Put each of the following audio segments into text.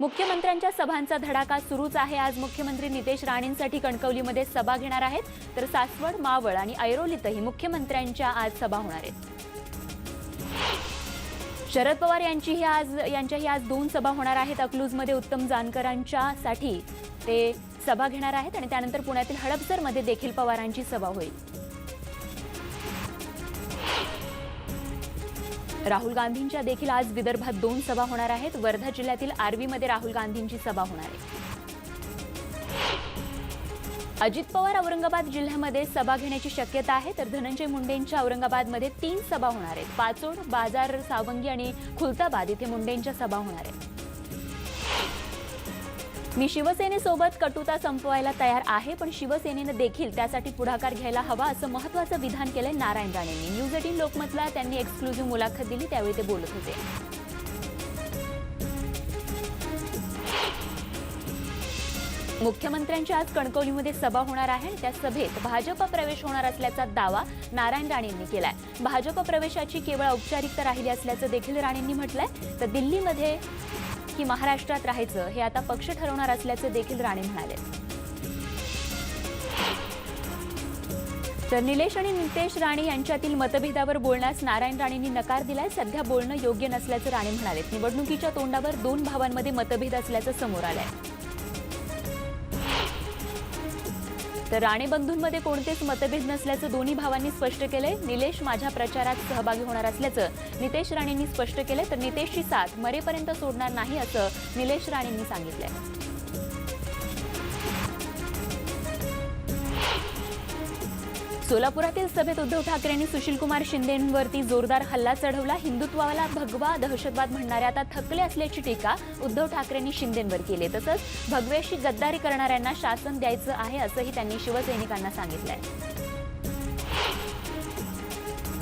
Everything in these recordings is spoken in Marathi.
मुख्यमंत्र्यांच्या सभांचा धडाका सुरूच आहे. आज मुख्यमंत्री नितेश राणेंसाठी कणकवलीमध्ये सभा घेणार आहेत. तर सासवड मावळ आणि ऐरोलीतही मुख्यमंत्र्यांच्या आज सभा होणार आहेत. शरद पवार यांचीही आज यांच्याही आज दोन सभा होणार आहेत. अकलूजमध्ये उत्तम जानकरांच्या साठी ते सभा घेणार आहेत आणि त्यानंतर पुण्यातील हडपसरमध्ये देखील पवारांची सभा होईल. राहुल गांधींच्या देखील आज विदर्भात दोन सभा होणार आहेत. वर्धा जिल्ह्यातील आर्वीमध्ये राहुल गांधींची सभा होणार आहे. अजित पवार औरंगाबाद जिल्ह्यामध्ये सभा घेण्याची शक्यता आहे. तर धनंजय मुंडेंच्या औरंगाबादमध्ये तीन सभा होणार आहेत. पाचोड बाजार सावंगी आणि खुलताबाद इथे मुंडेंच्या सभा होणार आहेत. मी शिवसेनेसोबत कटुता संपवायला तयार आहे पण शिवसेनेनं देखील त्यासाठी पुढाकार घ्यायला हवा असं महत्वाचं विधान केलंय नारायण राणेंनी. न्यूज एटीन लोकमतला त्यांनी एक्सक्लुझिव्ह मुलाखत दिली त्यावेळी ते बोलत होते. मुख्यमंत्र्यांची आज कणकवलीमध्ये सभा होणार आहे आणि त्या सभेत भाजप प्रवेश होणार असल्याचा दावा नारायण राणेंनी केलाय. भाजप प्रवेशाची केवळ औपचारिकता राहिली असल्याचं देखील राणेंनी म्हटलंय. तर दिल्लीमध्ये की महाराष्ट्रात राहायचं हे आता पक्ष ठरवणार असल्याचं देखील राणे म्हणाले. तर निलेश आणि नितेश राणे यांच्यातील मतभेदावर बोलण्यास नारायण राणेंनी नकार दिलाय. सध्या बोलणं योग्य नसल्याचं राणे म्हणाले निवडणुकीच्या तोंडावर दोन भावांमध्ये मतभेद असल्याचं समोर आलंय. तर राणे बंधूंमध्ये कोणतेच मतभेद नसल्याचं दोन्ही भावांनी स्पष्ट केलंय. निलेश माझ्या प्रचारात सहभागी होणार असल्याचं नितेश राणेंनी स्पष्ट केलंय. तर नितेशची साथ मरेपर्यंत सोडणार नाही असं निलेश राणेंनी सांगितलंय. सोलापुरातील सभेत उद्धव ठाकरेंनी सुशीलकुमार शिंदेंवरती जोरदार हल्ला चढवला. हिंदुत्वाला भगवा दहशतवाद म्हणणाऱ्या आता थकले असल्याची टीका उद्धव ठाकरेंनी शिंदेंवर केली. तसंच भगव्याशी गद्दारी करणाऱ्यांना शासन द्यायचं आहे असंही त्यांनी शिवसैनिकांना सांगितलंय.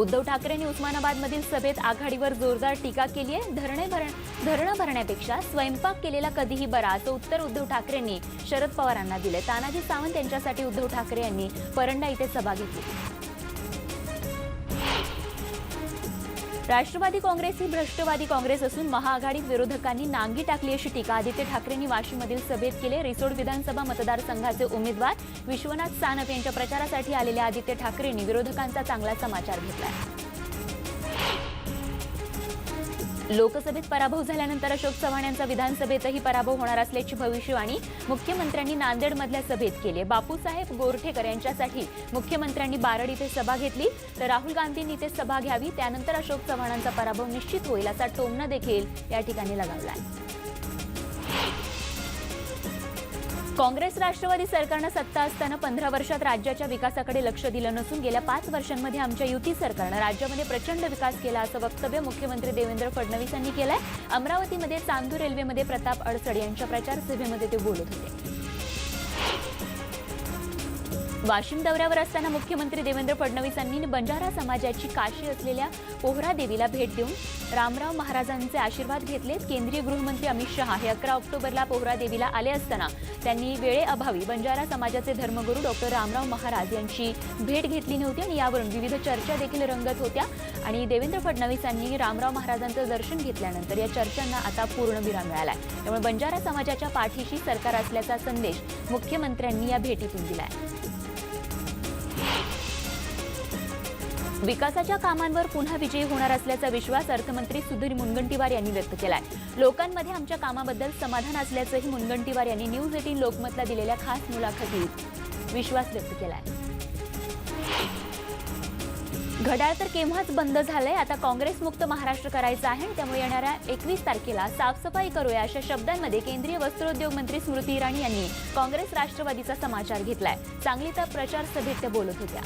उद्धव ठाकरेंनी उस्मानाबादमधील सभेत आघाडीवर जोरदार टीका केली आहे. धरणे भर धरणं भरण्यापेक्षा स्वयंपाक केलेला कधीही बरा असं उत्तर उद्धव ठाकरेंनी शरद पवारांना दिले तानाजी सावंत यांच्यासाठी उद्धव ठाकरे यांनी परंडा इथे सभा घेतली. राष्ट्रवादी काँग्रेस ही भ्रष्टवादी काँग्रेस असून महाआघाडीत विरोधकांनी नांगी टाकली अशी टीका. आदित्य ठाकरेंनी वाशीमधील सभेत केले. रिसोड विधानसभा मतदारसंघाचे उमेदवार विश्वनाथ सानप यांच्या प्रचारासाठी आलेल्या आदित्य ठाकरेंनी विरोधकांचा चांगला समाचार घेतला लोकसभेत पराभव झाल्यानंतर अशोक चव्हाण यांचा विधानसभेतही पराभव होणार असल्याची भविष्यवाणी मुख्यमंत्र्यांनी नांदेडमधल्या सभेत केली आहे. बापूसाहेब गोरठेकर यांच्यासाठी मुख्यमंत्र्यांनी बारड इथे सभा घेतली. तर राहुल गांधींनी इथे सभा घ्यावी. त्यानंतर अशोक चव्हाणांचा पराभव निश्चित होईल असा टोमणा देखील या ठिकाणी लगावला काँग्रेस राष्ट्रवादी सरकारनं सत्ता असताना पंधरा वर्षात राज्याच्या विकासाकडे लक्ष दिलं नसून गेल्या पाच वर्षांमध्ये आमच्या युती सरकारनं राज्यामध्ये प्रचंड विकास केला असं वक्तव्य मुख्यमंत्री देवेंद्र फडणवीस यांनी केलंय. अमरावतीमध्ये चांदूर रेल्वेमध्ये प्रताप अडसड यांच्या प्रचार सभेमध्ये ते बोलत होते. वाशिम दौऱ्यावर असताना मुख्यमंत्री देवेंद्र फडणवीस यांनी बंजारा समाजाची काशी असलेल्या पोहरा देवीला भेट देऊन रामराव महाराजांचे आशीर्वाद घेतले. केंद्रीय गृहमंत्री अमित शहा हे अकरा ऑक्टोबरला पोहरा देवीला आले असताना त्यांनी वेळेअभावी बंजारा समाजाचे धर्मगुरू डॉक्टर रामराव महाराज यांची भेट घेतली नव्हती आणि यावरून विविध चर्चा देखील रंगत होत्या. आणि देवेंद्र फडणवीस यांनी रामराव महाराजांचं दर्शन घेतल्यानंतर या चर्चांना आता पूर्णविराम आहे त्यामुळे बंजारा समाजाच्या पाठीशी सरकार असल्याचा संदेश मुख्यमंत्र्यांनी या भेटीतून दिला आहे विकासाच्या कामांवर पुन्हा विजयी होणार असल्याचा विश्वास अर्थमंत्री सुधीर मुनगंटीवार यांनी व्यक्त केलाय. लोकांमध्ये आमच्या कामाबद्दल समाधान असल्याचंही मुनगंटीवार यांनी न्यूज एटीन लोकमतला दिलेल्या खास मुलाखतीत विश्वास व्यक्त केलाय. घड्याळ तर केव्हाच बंद झालंय आता काँग्रेस मुक्त महाराष्ट्र करायचं आहे त्यामुळे येणाऱ्या एकवीस तारखेला साफसफाई करूया अशा शब्दांमध्ये केंद्रीय वस्त्रोद्योग मंत्री स्मृती इराणी यांनी काँग्रेस राष्ट्रवादीचा समाचार घेतलाय. सांगलीचा प्रचार सभेत त्या बोलत होत्या.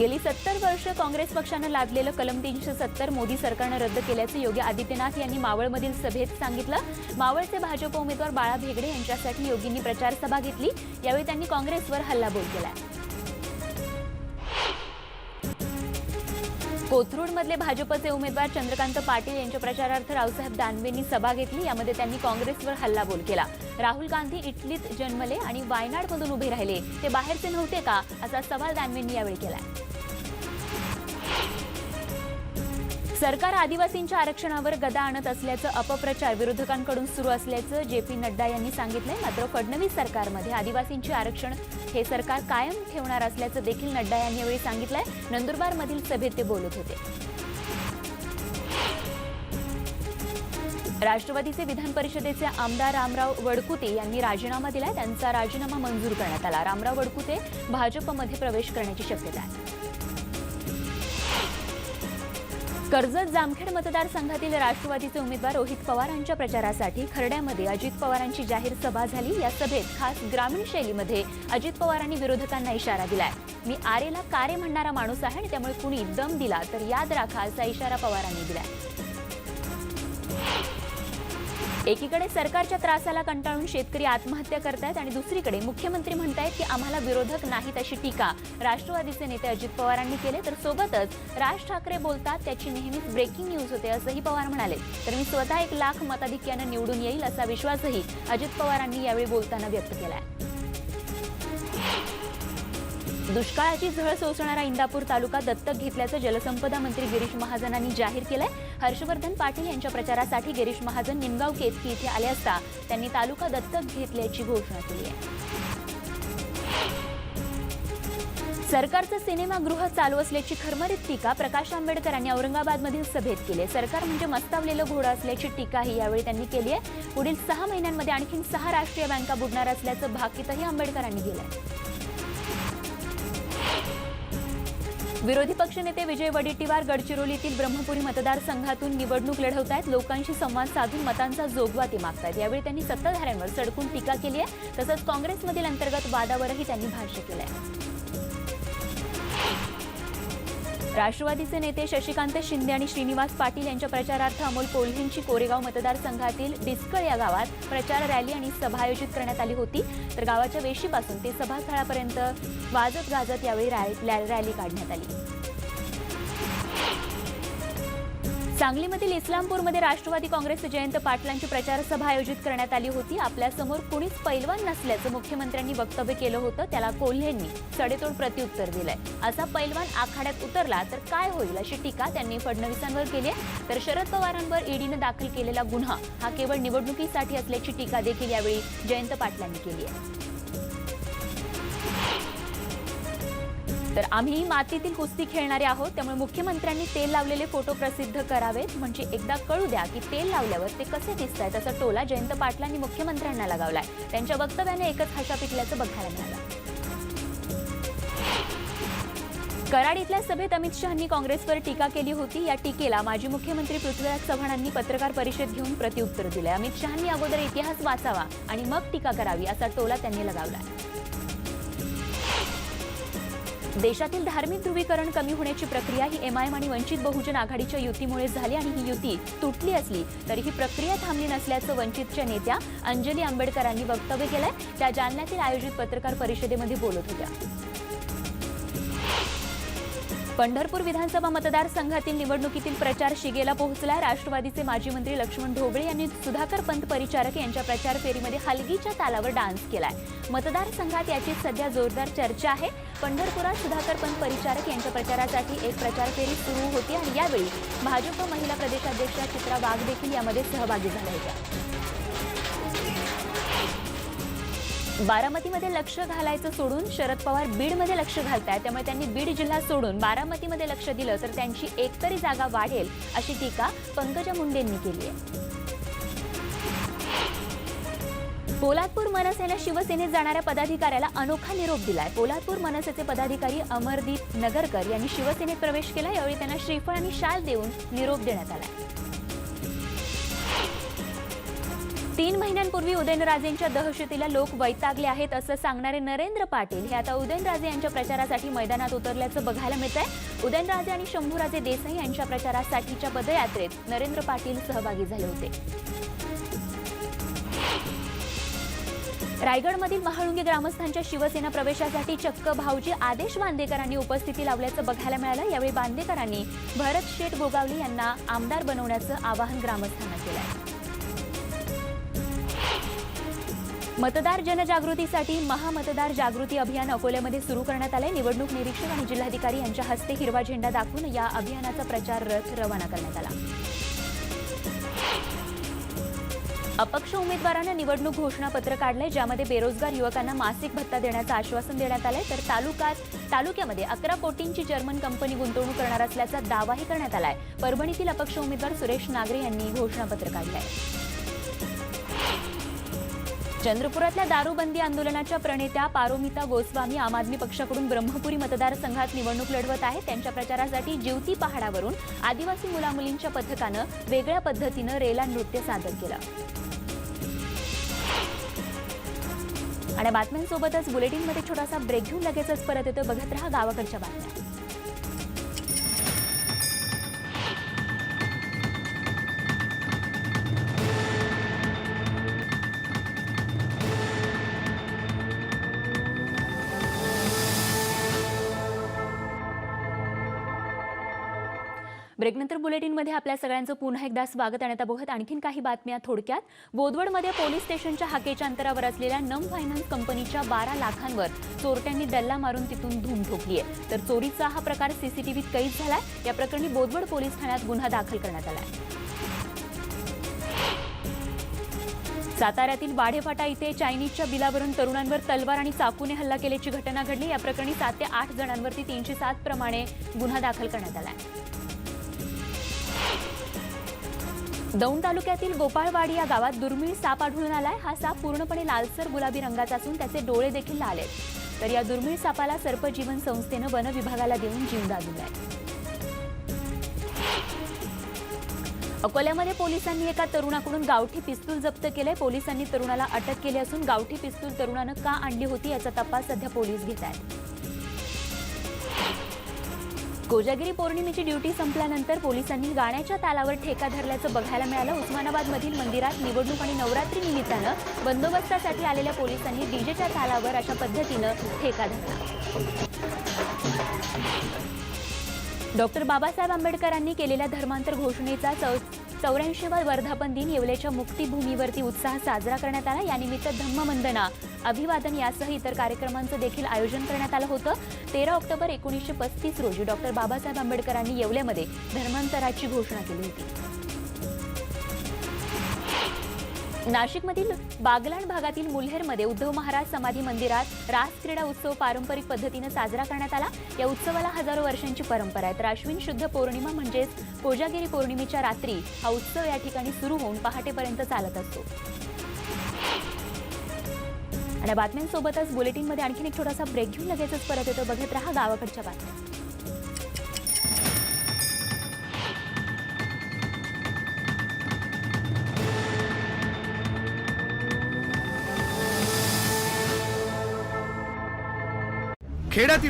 गेली सत्तर वर्ष काँग्रेस पक्षानं लादलेलं कलम तीनशे सत्तर मोदी सरकारनं रद्द केल्याचं योगी आदित्यनाथ यांनी मावळमधील सभेत सांगितलं. मावळचे भाजप उमेदवार बाळा भेगडे यांच्यासाठी योगींनी प्रचार सभा घेतली. यावेळी त्यांनी काँग्रेसवर हल्लाबोल केलाय. कोथरूडमधले भाजपचे उमेदवार चंद्रकांत पाटील यांच्या प्रचारार्थ रावसाहेब दानवेंनी सभा घेतली. यामध्ये त्यांनी काँग्रेसवर हल्लाबोल केला. राहुल गांधी इटलीत जन्मले आणि वायनाडमधून उभे राहिले. ते बाहेरचे नव्हते का? असा सवाल दानवेंनी यावेळी केला सरकार आदिवासींच्या आरक्षणावर गदा आणत असल्याचं अपप्रचार विरोधकांकडून सुरू असल्याचं जे पी नड्डा यांनी सांगितलंय. मात्र फडणवीस सरकारमध्ये आदिवासींचे आरक्षण हे सरकार कायम ठेवणार असल्याचं देखील नड्डा यांनी यावेळी सांगितलंय. नंदुरबारमधील सभेत ते बोलत होते. राष्ट्रवादीचे विधान परिषदेचे आमदार रामराव वडकुते यांनी राजीनामा दिला त्यांचा राजीनामा मंजूर करण्यात आला. रामराव वडकुते भाजपमध्ये प्रवेश करण्याची शक्यता आहे. कर्जत जामखेड मतदारसंघातील राष्ट्रवादीचे उमेदवार रोहित पवारांच्या प्रचारासाठी खर्ड्यामध्ये अजित पवारांची जाहीर सभा झाली. या सभेत खास ग्रामीण शैलीमध्ये अजित पवारांनी विरोधकांना इशारा दिलाय. मी आरेला कारे म्हणणारा माणूस आहे आणि त्यामुळे कुणी दम दिला तर याद राखा असा इशारा पवारांनी दिलाय. एकीकडे सरकारच्या त्रासाला कंटाळून शेतकरी आत्महत्या करतायत आणि दुसरीकडे मुख्यमंत्री म्हणतायत की आम्हाला विरोधक नाहीत अशी टीका. राष्ट्रवादीचे नेते अजित पवारांनी केले तर सोबतच राज ठाकरे बोलतात त्याची नेहमीच ब्रेकिंग न्यूज होते असंही पवार म्हणाले. तर मी स्वतः एक लाख मताधिक्यानं निवडून येईल असा विश्वासही अजित पवारांनी यावेळी बोलताना व्यक्त केला आहे दुष्काळाची झळ सोसणारा इंदापूर तालुका दत्तक घेतल्याचं जलसंपदा मंत्री गिरीश महाजनांनी जाहीर केलंय. हर्षवर्धन पाटील यांच्या प्रचारासाठी गिरीश महाजन निमगाव केतकी इथे आले असता त्यांनी तालुका दत्तक घेतल्याची घोषणा केली आहे. सरकारचं सिनेमागृह चालू असल्याची खरमरीत टीका प्रकाश आंबेडकर यांनी औरंगाबादमधील सभेत केली आहे. सरकार म्हणजे मस्तावलेलं घोडं असल्याची टीकाही यावेळी त्यांनी केली आहे. पुढील सहा महिन्यांमध्ये आणखी सहा राष्ट्रीय बँका बुडणार असल्याचं भाकीतही आंबेडकरांनी केलंय. विरोधी पक्षनेते विजय वडेट्टीवार गडचिरोलीतील ब्रह्मपुरी मतदारसंघातून निवडणूक लढवत आहेत लोकांशी संवाद साधून मतांचा जोगवा ते मागतायत. यावेळी त्यांनी सत्ताधाऱ्यांवर सडकून टीका केली आहे. तसंच काँग्रेसमधील अंतर्गत वादावरही त्यांनी भाष्य केलं आहे राष्ट्रवादीचे नेते शशिकांत शिंदे आणि श्रीनिवास पाटील यांच्या प्रचारार्थ अमोल कोल्हेंची कोरेगाव मतदारसंघातील डिस्कळ या गावात प्रचार रॅली आणि सभा आयोजित करण्यात आली होती. तर गावाच्या वेशीपासून ते सभास्थळापर्यंत वाजत गाजत यावेळी रॅ- रॅली काढण्यात आली. सांगलीमधील इस्लामपूरमध्ये राष्ट्रवादी काँग्रेसचे जयंत पाटलांची प्रचारसभा आयोजित करण्यात आली होती. आपल्यासमोर कुणीच पैलवान नसल्याचं मुख्यमंत्र्यांनी वक्तव्य केलं होतं. त्याला कोल्हेंनी सडेतोड प्रत्युत्तर दिलंय. असा पैलवान आखाड्यात उतरला तर काय होईल अशी टीका त्यांनी फडणवीसांवर केली आहे. तर शरद पवारांवर ईडीनं दाखल केलेला गुन्हा हा केवळ निवडणुकीसाठी असल्याची टीका देखील यावेळी जयंत पाटलांनी केली आहे. तर आम्ही मातीतील कुस्ती खेळणारे आहोत त्यामुळे मुख्यमंत्र्यांनी तेल लावलेले फोटो प्रसिद्ध करावेत. म्हणजे एकदा कळू द्या की तेल लावल्यावर ते कसे दिसत आहेत असा टोला जयंत पाटलांनी मुख्यमंत्र्यांना लगावलाय. त्यांच्या वक्तव्याने एकच हशा पिकल्याचं बघायला मिळालं. कराड इथल्या सभेत अमित शहानी काँग्रेसवर टीका केली होती. या टीकेला माजी मुख्यमंत्री पृथ्वीराज चव्हाणांनी पत्रकार परिषद घेऊन प्रत्युत्तर दिलंय. अमित शहानी अगोदर इतिहास वाचावा आणि मग टीका करावी असा टोला त्यांनी लगावलाय. देशातील धार्मिक ध्रुवीकरण कमी होण्याची प्रक्रिया ही एमआयएम आणि वंचित बहुजन आघाडीच्या युतीमुळे झाली आणि ही युती तुटली असली तरी ही प्रक्रिया थांबली नसल्याचं वंचितच्या नेत्या अंजली आंबेडकरांनी वक्तव्य केलंय. त्या जालन्यातील आयोजित पत्रकार परिषदेमध्ये बोलत होत्या. पंढरपूर विधानसभा मतदारसंघातील निवडणुकीतील प्रचार शिगेला पोहोचला. राष्ट्रवादीचे माजी मंत्री लक्ष्मण ढोबळे यांनी सुधाकर पंत परिचारक यांच्या प्रचार फेरीमध्ये हलगीच्या तालावर डान्स केलाय. मतदारसंघात याची सध्या जोरदार चर्चा आहे. पंढरपुरात सुधाकर पंत परिचारक यांच्या प्रचारासाठी एक प्रचार फेरी सुरू होती आणि यावेळी भाजप महिला प्रदेशाध्यक्षा चित्रा वाघ देखील यामध्ये सहभागी झाल्या होत्या. बारामतीमध्ये लक्ष घालायचं सोडून शरद पवार बीडमध्ये लक्ष घालतायत. त्यामुळे त्यांनी बीड जिल्हा सोडून बारामतीमध्ये लक्ष दिलं तर त्यांची एकतरी जागा वाढेल अशी टीका पंकजा मुंडेंनी केली आहे. पोलादपूर मनसेनं शिवसेनेत जाणाऱ्या पदाधिकाऱ्याला अनोखा निरोप दिलाय. पोलादपूर मनसेचे पदाधिकारी अमरदीप नगरकर यांनी शिवसेनेत प्रवेश केला यावेळी त्यांना श्रीफळ आणि शाल देऊन निरोप देण्यात आला तीन महिन्यांपूर्वी उदयनराजेंच्या दहशतीला लोक वैतागले आहेत असं सांगणारे नरेंद्र पाटील हे आता उदयनराजे यांच्या प्रचारासाठी मैदानात उतरल्याचं बघायला मिळत आहे उदयनराजे आणि शंभूराजे देसाई यांच्या प्रचारासाठीच्या पदयात्रेत नरेंद्र पाटील सहभागी झाले होते. रायगडमधील महाळुंगे ग्रामस्थांच्या शिवसेना प्रवेशासाठी चक्क भाऊजी आदेश बांदेकरांनी उपस्थिती लावल्याचं बघायला मिळालं. यावेळी बांदेकरांनी भरत शेठ गोगावले यांना आमदार बनवण्याचं आवाहन ग्रामस्थांना केलं मतदार जनजागृतीसाठी महामतदार जागृती अभियान अकोल्यामध्ये सुरू करण्यात आलंय. निवडणूक निरीक्षक आणि जिल्हाधिकारी यांच्या हस्ते हिरवा झेंडा दाखवून या अभियानाचा प्रचार रथ रवाना करण्यात आला. अपक्ष उमेदवारांना निवडणूक घोषणापत्र काढलंय ज्यामध्ये बेरोजगार युवकांना मासिक भत्ता देण्याचं आश्वासन देण्यात आलंय. तर तालुक्यात तालुक्यामध्ये अकरा कोटींची जर्मन कंपनी गुंतवणूक करणार असल्याचा दावाही करण्यात आलाय. परभणीतील अपक्ष उमेदवार सुरेश नागरे यांनी घोषणापत्र काढलंय. चंद्रपुरातल्या दारूबंदी आंदोलनाच्या प्रणेत्या पारोमिता गोस्वामी आम आदमी पक्षाकडून ब्रह्मपुरी मतदारसंघात निवडणूक लढवत आहेत. त्यांच्या प्रचारासाठी ज्योती पहाडावरून आदिवासी मुलामुलींच्या पथकानं वेगळ्या पद्धतीनं रेला नृत्य सादर केलं. आणि बातम्यांसोबतच बुलेटिनमध्ये छोटासा ब्रेक घेऊन लगेचच परत येतो बघत रहा गावाकडच्या बातम्या. ब्रेकनंतर बुलेटिनमध्ये आपल्या सगळ्यांचं पुन्हा एकदा स्वागत आणि बघत आणखीन काही बातम्या थोडक्यात. बोदवडमध्ये पोलीस स्टेशनच्या हाकेच्या अंतरावर असलेल्या नम फायनान्स कंपनीच्या बारा लाखांवर चोरट्यांनी डल्ला मारून तिथून धूम ठोकली आहे. तर चोरीचा हा प्रकार सीसीटीव्हीत कैद झालाय. या प्रकरणी बोदवड पोलीस ठाण्यात गुन्हा दाखल करण्यात आलाय. साताऱ्यातील वाढेफाटा इथे चायनीजच्या बिलावरून तरुणांवर तलवार आणि चाकूने हल्ला केल्याची घटना घडली. या प्रकरणी सात ते आठ जणांवरती तीनशे सात प्रमाणे गुन्हा दाखल करण्यात आला आहे दौंड तालुक्यातील गोपाळवाडी या गावात दुर्मिळ साप आढळून आलाय. हा साप पूर्णपणे लालसर गुलाबी रंगाचा असून त्याचे डोळे देखील लाल आहेत. तर या दुर्मिळ सापाला सर्पजीवन संस्थेनं वन विभागाला देऊन जीवदा दिलाय. अकोल्यामध्ये पोलिसांनी एका तरुणाकडून गावठी पिस्तूल जप्त केलंय. पोलिसांनी तरुणाला अटक केली असून गावठी पिस्तूल तरुणानं का आणली होती याचा तपास सध्या पोलीस घेत आहेत. कोजागिरी पौर्णिमेची ड्युटी संपल्यानंतर पोलिसांनी गाण्याच्या तालावर ठेका धरल्याचं बघायला मिळालं. उस्मानाबादमधील मंदिरात निवडणूक आणि नवरात्री निमित्तानं बंदोबस्तासाठी आलेल्या पोलिसांनी डीजेच्या तालावर अशा पद्धतीनं ठेका धरला. डॉक्टर बाबासाहेब आंबेडकरांनी केलेल्या धर्मांतर घोषणेचा चौऱ्याऐंशीवा वर्धापन दिन येवलेच्या मुक्तीभूमीवरती उत्साह साजरा करण्यात आला. यानिमित्त धम्मवंदना अभिवादन यासह इतर कार्यक्रमांचं देखील आयोजन करण्यात आलं होतं. तेरा ऑक्टोबर एकोणीसशे पस्तीस रोजी डॉक्टर बाबासाहेब आंबेडकरांनी येवल्यामध्ये धर्मांतराची घोषणा केली होती. नाशिकमधील बागलाण भागातील मुल्हेरमध्ये उद्धव महाराज समाधी मंदिरात रास क्रीडा उत्सव पारंपरिक पद्धतीनं साजरा करण्यात आला. या उत्सवाला हजारो वर्षांची परंपरा आहे. तर अश्विन शुद्ध पौर्णिमा म्हणजेच कोजागिरी पौर्णिमेच्या रात्री हा उत्सव या ठिकाणी सुरू होऊन पहाटेपर्यंत चालत असतो. आणि बातम्यांसोबतच बुलेटिनमध्ये आणखीन एक छोटासा ब्रेक घेऊन लगेचच परत येतो. बघत रहा गावाकडच्या बातम्या. Gerati